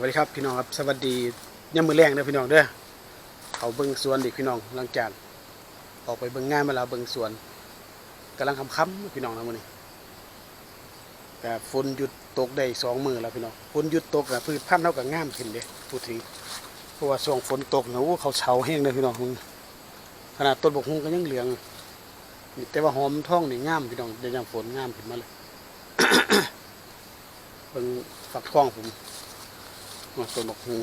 วัสดีครับพี่น้องครับสวัสดีย่ำมือแรงเด้อพี่น้องเด้อเขาเบิ่งสวนดิพี่น้องหลังจากออกไปเบิ่งงานมาแล้วเบิ่งสวนกำลังคำค้ำๆพี่น้องนะมื้อนี้แต่ฝนหยุดตกได้สองมือแล้วพี่น้องฝนหยุดตกแล้วพืชพันธุ์เท่ากับงามขึ้นเด้พูดถึงเพราะว่าช่วงฝนตกนะโอ้เขาเฉาแห้งเลยพี่น้องขนาดต้นบกฮุงก็ยังเหลืองแต่ว่าหอมท่องนี่งามพี่น้องเดี๋ยวยังฝนงามขึ้นมาเลยเบิ่งฝักทองผม ต้นหมกฮู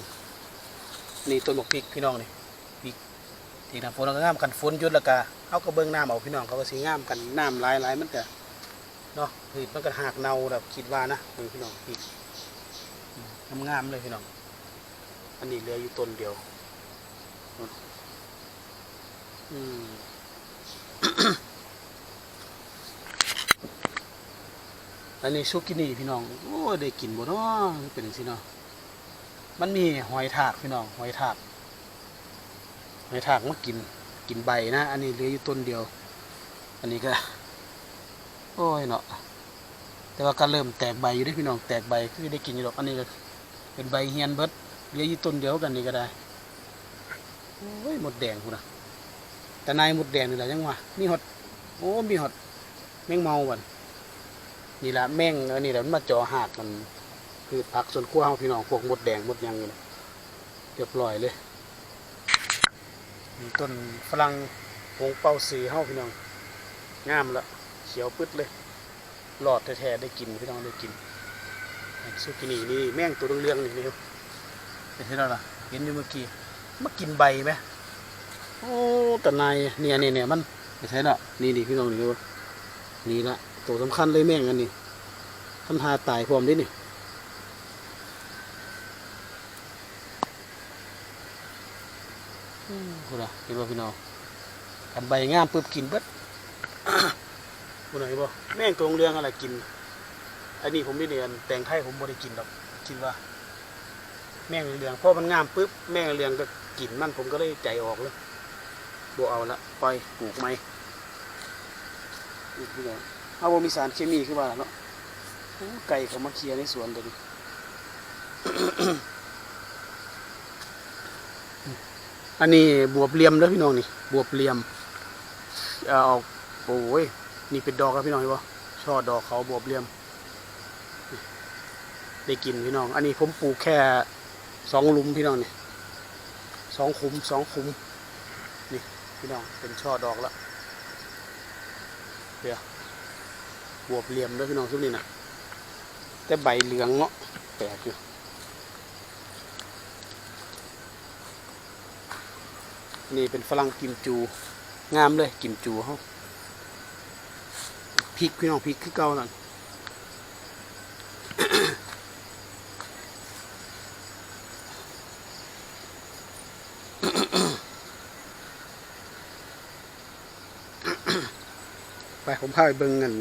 นี่ต้นหมกพริกพี่น้องนี่พริกที่น้ำฝนเราก็งามกันฝนยุดล้วก็เอากระเบื้องน้ำเอาพี่น้องเขาก็สีงามกันน้ำหลายหลายมันก็เนาะพืชมันก็หักเนาแบบคิดว่านะเบิ่งพี่น้องพริกอืมงามเลยพี่น้อง อันนี้เหลืออยู่ต้นเดียวอืมอันนี้ซุกินี่พี่น้อง โอ้ได้กินบ่เนาะเป็นจังซี่เนาะ มันมีหอยทากพี่น้องหอยทากหอยทากมากินกินใบนะ อันนี้เหลืออยู่ต้นเดียว อันนี้ก็ โอ้ยเนาะแต่ว่าก็เริ่มแตกใบอยู่เด้พี่น้องแตกใบคือได้กินอยู่ดอกอันนี้ก็เป็นใบเฮียนเบิดเหลืออยู่ต้นเดียวกันนี่ก็ได้โอ้ยหมดแดงพุ่นะแต่นายหมดแดงนี่แหละยังวะมีหดโอ้มีหดแมงเมาบันนี่ละแมงอันนี้แหละมันมาจ่อหากมัน คือผักส่วนครัวเฮาพี่น้องพวกมดแดงมดยังนี่แหละเรียบร้อยเลยมีต้นฝรั่งหงเป่าสีเฮาพี่น้องงามละเขียวปึ๊ดเลย หลอดแท้ๆได้กินพี่น้องได้กินสุกินี่นี่แม่งตัวเรื่องๆนี่นี่ครับเห็นแล้วล่ะเห็นอยู่เมื่อกี้มากินใบไหมโอ้แต่นายเนี่ยเนี่ยเนี่ยมันไม่ใช่ละนี่นี่พี่น้องนี่ดูนี่ละตัวสำคัญเลยแม่งอันนี้ทำทาตายพร้อมดินี่ คุณนะเห็นบ่พี่น้องกันใบงามปุ๊บกินเบิดคุณนะเห็นบ่แม่งตรงเรื่องอะไรกิน อันนี้ผมไม่เรียนแตงไทยผมบ่ได้กินหรอกคิดว่า แม่งเรืองเพราะมันงามปุ๊บแม่งเรืองก็กินมันผมก็เลยใจออกเลยบ่เอาละปล่อยปลูกไหมนี่พี่น้องเอาบ่มีสารเคมีขึ้นมาแล้วเนาะโอ้ไก่เขามาเคลียร์ในสวนตัวนี้ อันนี้บวบเหลี่ยมเด้อพี่น้องนี่บวบเหลี่ยมเอาออกโอ้ยนี่เป็นดอกครับพี่น้องเห็นปะช่อดอกเขาบวบเหลี่ยม ได้กินพี่น้อง อันนี้ผมปลูกแค่สองลุมพี่น้องนี่สองขุมสองขุมนี่พี่น้องเป็นช่อดอกแล้วเดี๋ยวบวบเหลี่ยมเด้อพี่น้องทุกนี่นะแต่ใบเหลืองเนาะแปลกอยู่ นี่เป็นฝรั่งกิมจู งามเลยกิมจูเขาพริกพี่น้องพริกคือเก่านั่นไปผมพาไปเบิ่งเงิน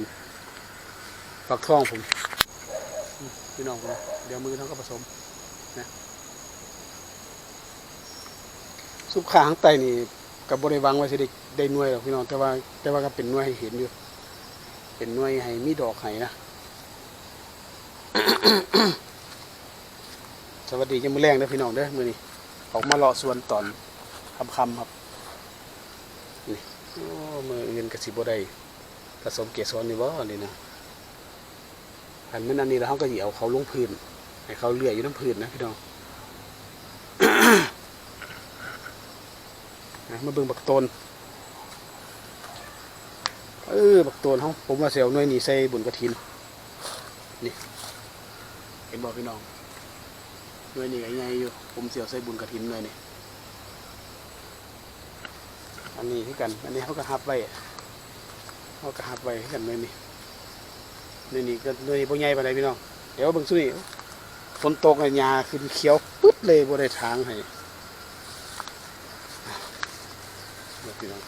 ปักทองผมพี่น้องผมนะเดี๋ยวมือทั้งก็ผสมนะ ซุปขาข้างใต้นี่กับบริวังไว้สิได้ได้หน่วยหรอกพี่น้องแต่ว่าแต่ว่าก็เป็นหน่วยให้เห็นอยู่ เป็นหน่วยให้มีดอกให้นะสวัสดียังมือแรงเด้พี่น้องเด้อมือนี้ออกมาเลาะสวนตอนคำคำครับนี่โอ้มืออื่นกสิบ่ได้ผสมเกสรนี่บ่นี่นะอันมันอันนี้แล้วเขาก็หยิเอาเขาลงพื้นให้เขาเลื่อยอยู่น้ำพื้นนะพี่น้อง นะ มาเบิ่งบักตนเออบักตนเขาผมว่าเสียวหน่วยนี้ใส่บุญกระถินนี่เห็นบอกพี่น้องหน่วยนี้ก็ใหญ่อยู่ผมเสียวใส่บุญกระถินหน่วยนี่อันนี้คือกัน อันนี้เขาก็หับไว้เขาก็หับไว้คือกันหน่วยนี้หน่วยนี้ก็หน่วยนี้บ่ใหญ่ปานใดพี่น้องเดี๋ยวเบิ่งซุนี่ฝนตกอะหญ้าขึ้นเขียวปึ๊ดเลยบ่ได้ทางให้ เดี๋ยว พี่น้อง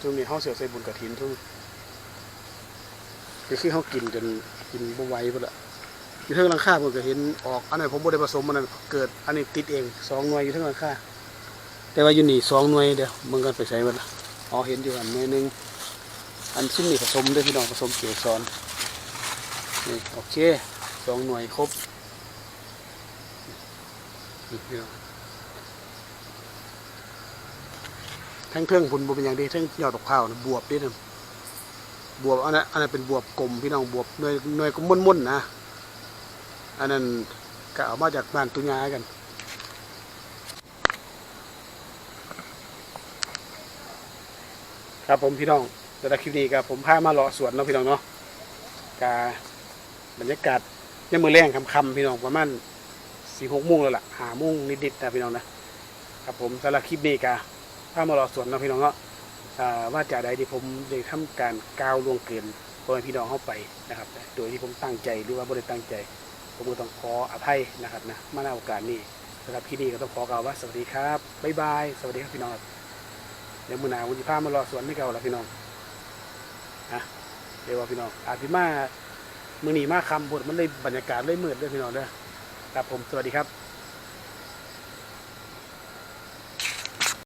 ช่วงนี้เขาเสียใส่บุญกระถินช่วงก็คือเขากินจนกินบ่ไหวหมดละอยู่เทิงหลังคาผมก็เห็นออก อันนั้นผมบ่ได้ผสมอันนั้นเกิด อันนี้ติดเองสองหน่วยอยู่เทิงหลังคาแต่ว่าอยู่นี่สองหน่วยเดียวมึงกันไปใช้หมดละอ๋อเห็นอยู่อันหน่วยนึงอันซึ่งนี่ผสมด้วยพี่น้องผสมเกสรนี่โอเคสองหน่วยครบนี่พี่น้อง ทั้งเทิงพุ่นบวเป็นอย่างดีทั้งยอดดอกข้าวนะบวบดินะบวบอันนั้นอันนั้นเป็นบวบกลมพี่น้องบวบหน่วยหน่วยกลมม่นๆนะอันนั้นก็เอามาจากบ้านตุญากันครับผมพี่น้องแต่ละคลิปนี้ครับผมพามาเลาะสวนเนาะพี่น้องเนาะกาบรรยากาศยังมือแรงคำๆพี่น้องประมาณสี่หกโมงแล้วล่ะหาโมงนิดๆนะพี่น้องนะครับผมสำหรับคลิปนี้กา พามาเลาะสวนเนาะพี่น้องเนาะว่าจากใดที่ผมได้ทำการก้าวล่วงเกินพ่อแม่พี่น้องเข้าไปนะครับ โดยที่ผมตั้งใจหรือว่าไม่ได้ตั้งใจ ผมก็ต้องขออภัยนะครับนะมาในโอกาสนี้สำหรับคลิปนี้ก็ต้องขอกล่าวว่าสวัสดีครับบ๊ายบายสวัสดีครับพี่น้องเดี๋ยวมือหนาวันที่พามารอสวนไม่เก่าแล้วพี่น้องนะเดี๋ยวว่าพี่น้องอาจสิมามือหนีมาคำบทมันเลยบรรยากาศเลยมืดเลยพี่น้องเด้อครับผมสวัสดีครับ